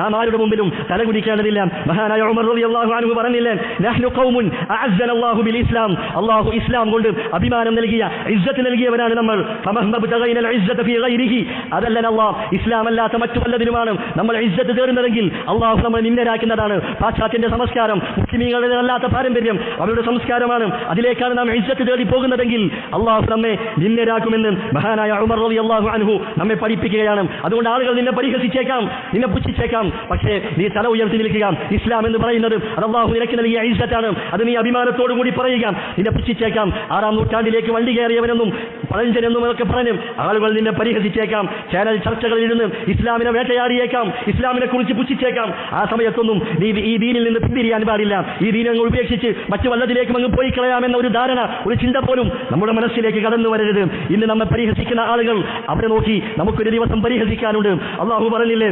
നാം ആരുടെ മുമ്പിലും തലകുടിക്കേണ്ടതില്ല മഹാനായ ഉമർ റളിയല്ലാഹു അൻഹു പറഞ്ഞില്ലേ നഹ്നു ഖൗമുൻ അഅസ്സന ബിൽ ഇസ്ലാം. അല്ലാഹു ഇസ്ലാം കൊണ്ട് അഭിമാനം നൽകിയ ഇസ്സത്ത് നൽകിയവരാണ് നമ്മൾ. ഫമഹ്മബ്തഗൈന തഗൈനൽ ഇസ്സത്ത് ഫീ ഗൈരിഹി. അതല്ലന അല്ലാഹ് ഇസ്ലാം അല്ലാത്ത മറ്റു വല്ലതിനുമാണ് നമ്മൾ ഇസ്സത്ത് തേടുന്നതെങ്കിൽ അല്ലാഹു നമ്മൾ നിന്നരാക്കുന്നതാണ് പാശ്ചാത്യന്റെ സംസ്കാരം മുസ്ലിമീങ്ങളുടെ അല്ലാത്ത പാരമ്പര്യം അവരുടെ സംസ്കാരമാണ്. അതിലേക്കാണ് നാം ഇസ്സത്ത് തേടി പോകുന്നതെങ്കിൽ അല്ലാഹു നമ്മെ നിന്നരാക്കുമെന്ന് മഹാനായ ഉമർ റളിയല്ലാഹു അൻഹു നമ്മെ പഠിപ്പിക്കുകയാണ്. അതുകൊണ്ട് ആളുകൾ നിന്നെ പരിഹസിച്ചേക്കാം നിന്നെ പുച്ഛിച്ചേക്കാം. പക്ഷേ നീ തല ഉയർത്തി നിൽക്കുക. ഇസ്ലാം എന്ന് പറയുന്നത് അള്ളാഹു നിനക്ക് നൽകിയ ഐസറ്റാണ് അത് നീ അഭിമാനത്തോടു കൂടി പറയുക. നിന്നെ പുച്ഛിച്ചേക്കാം. ആറാം നൂറ്റാണ്ടിലേക്ക് വണ്ടി കയറിയവനെന്നും പഴഞ്ചനെന്നും ഒക്കെ പറഞ്ഞും ആളുകൾ നിന്നെ പരിഹസിച്ചേക്കാം ചാനൽ ചർച്ചകളിൽ ഇരുന്ന് ഇസ്ലാമിനെ വേട്ടയാടിയേക്കാം ഇസ്ലാമിനെ കുറിച്ച് പുച്ഛിച്ചേക്കാം. ആ സമയത്തൊന്നും നീ ഈ ദീനിൽ നിന്ന് പിന്തിരിയാൻ പാടില്ല. ഈ ദീനങ്ങൾ ഉപേക്ഷിച്ച് മറ്റു വല്ലതിലേക്കും അങ്ങ് പോയി കളയാമെന്ന ഒരു ധാരണ ഒരു ചിന്ത പോലും നമ്മുടെ മനസ്സിലേക്ക് കടന്നു വരരുത്. ഇന്ന് നമ്മെ പരിഹസിക്കുന്ന ആളുകൾ അവരെ നോക്കി നമുക്കൊരു ദിവസം പരിഹസിക്കാനുണ്ട്. അള്ളാഹു പറഞ്ഞില്ലേ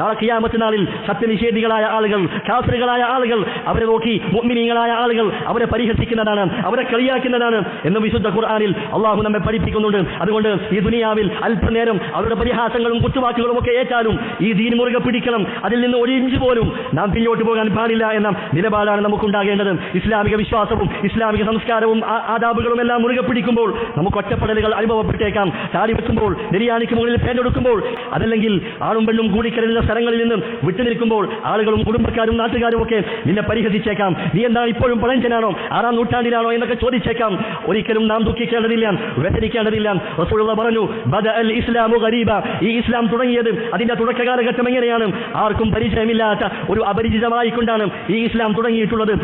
നാളെ ഖിയാമത്ത് നാളിൽ സത്യനിഷേധികളായ ആളുകൾ കാഫിറുകളായ ആളുകൾ അവരെ നോക്കി മുഅ്മിനീങ്ങളായ ആളുകൾ അവരെ പരിഹസിക്കുന്നതാണ്. അവരെ കളിയാക്കുന്നതാണ് എന്ന് വിശുദ്ധ ഖുർആാനിൽ അള്ളാഹു നമ്മെ പഠിപ്പിക്കുന്നുണ്ട്. അതുകൊണ്ട് ഈ ദുനിയാവിൽ അല്പനേരം അവരുടെ പരിഹാസങ്ങളും കുത്തുവാക്കുകളും ഒക്കെ ഏറ്റാലും ഈ ദീൻ മുറുകെ പിടിക്കണം. അതിൽ നിന്ന് ഒഴിഞ്ചു പോലും നാം പിന്നോട്ട് പോകാൻ പാടില്ല എന്ന നിലപാടാണ് നമുക്കുണ്ടാകേണ്ടത്. ഇസ്ലാമിക വിശ്വാസവും ഇസ്ലാമിക സംസ്കാരവും ആദാബുകളും എല്ലാം മുറുകെ പിടിക്കുമ്പോൾ നമുക്ക് ഒറ്റപ്പെടലുകൾ അനുഭവപ്പെട്ടേക്കാം. താടി വെക്കുമ്പോൾ നെരിയാണിക്ക് മുകളിൽ പേരെടുക്കുമ്പോൾ അതല്ലെങ്കിൽ ആണും പെണ്ണും കൂടിക്കരുന്ന സ്ഥലങ്ങളിൽ നിന്നും വിട്ടുനിൽക്കുമ്പോൾ ആളുകളും കുടുംബക്കാരും നാട്ടുകാരും ഒക്കെ നിന്നെ പരിഹസിച്ചേക്കാം. നീ എന്താണ് ഇപ്പോഴും പഴഞ്ചനാണോ? ആറാം നൂറ്റാണ്ടിലാണോ എന്നൊക്കെ ചോദിച്ചേക്കാം ഒരിക്കലും നാം ദുഃഖിക്കേണ്ടതില്ല വ്യതിരിക്കേണ്ടതില്ല റസൂലുള്ള പറഞ്ഞു ബദ അൽ ഇസ്ലാമു ഗരീബ. ഈ ഇസ്ലാം തുടങ്ങിയത് അതിന്റെ തുടക്ക കാലഘട്ടം എങ്ങനെയാണ്? ആർക്കും പരിചയമില്ലാത്ത ഒരു അപരിചിതമായിക്കൊണ്ടാണ് ഈ ഇസ്ലാം തുടങ്ങിയിട്ടുള്ളത്.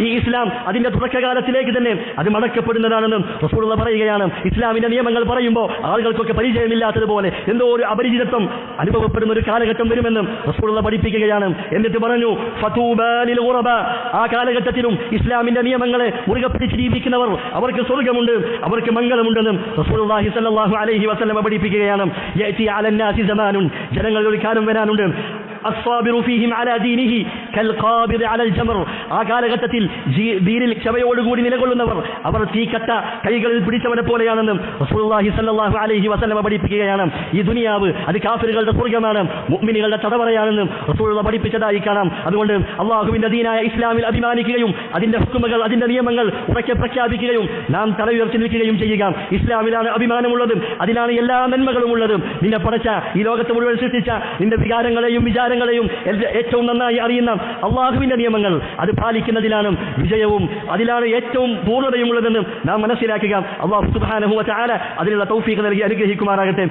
ഈ ഇസ്ലാം അതിന്റെ തുടക്കകാലത്തിലേക്ക് തന്നെ അത് മടക്കപ്പെടുന്നതാണെന്ന് റസൂലുള്ള പറയുകയാണ്. ഇസ്ലാമിന്റെ നിയമങ്ങൾ പറയുമ്പോൾ ആളുകൾക്കൊക്കെ പരിചയമില്ലാത്തതുപോലെ എന്തോ ഒരു അപരിചിതത്വം അനുഭവപ്പെടുന്ന ഒരു കാലഘട്ടം വരുമെന്നും റസൂലുള്ള പഠിപ്പിക്കുകയാണ്. എന്നിട്ട് പറഞ്ഞു ആ കാലഘട്ടത്തിലും ഇസ്ലാമിന്റെ നിയമങ്ങളെ മുറുകെ പിടിച്ച് ജീവിക്കുന്നവർ അവർക്ക് സ്വർഗമുണ്ട് അവർക്ക് മംഗളമുണ്ടെന്നും റസൂലുള്ളാഹി സ്വല്ലല്ലാഹു അലൈഹി വസല്ലം പഠിപ്പിക്കുകയാണ്. യഅതി അലന്നാസി ജനങ്ങൾ ഒരു കാലം വരാനുണ്ട്. അസ്വാബിറു ഫീഹിം അലാ ദീനിഹി കാലഘട്ടത്തിൽ ദീനിൽ ക്ഷമയോടുകൂടി നിലകൊള്ളുന്നവർ അവർ തീക്കട്ട കൈകളിൽ പിടിച്ചവനെ പോലെയാണെന്നും റസൂലുള്ളാഹി സ്വല്ലല്ലാഹു അലൈഹി വസല്ലം പഠിപ്പിക്കുകയാണ്. ഈ ദുനിയാവ് അത് കാഫിറുകളുടെ സ്വർഗമാണ് മുഅ്മിനുകളുടെ തടവറയാണെന്നും റസൂലുള്ള പഠിപ്പിച്ചതായി കാണാം. അതുകൊണ്ട് അള്ളാഹുവിന്റെ ദീനായ ഇസ്ലാമിൽ അഭിമാനിക്കുകയും അതിന്റെ ഹുക്കുമകൾ അതിന്റെ നിയമങ്ങൾ ഉറക്കെ പ്രഖ്യാപിക്കുകയും നാം തലയുയർത്തി നിൽക്കുകയും ചെയ്യുക. ഇസ്ലാമിലാണ് അഭിമാനമുള്ളതും അതിലാണ് എല്ലാ നന്മകളും ഉള്ളതും നിന്നെ പടച്ച ഈ ലോകത്ത് മുഴുവൻ സൃഷ്ടിച്ച നിന്റെ വികാരങ്ങളെയും വിചാരങ്ങളെയും ഏറ്റവും നന്നായി അറിയുന്ന അള്ളാഹുവിന്റെ നിയമങ്ങൾ അത് പാലിക്കുന്നതിലാണ് വിജയവും അതിലാണ് ഏറ്റവും പൂർണതയുമുള്ളതെന്ന് നാം മനസ്സിലാക്കുക. അള്ളാഹു സുബ്ഹാനഹു ചാല അതിനുള്ള തൗഫീഖ് നൽകി അനുഗ്രഹിക്കുമാറാകട്ടെ.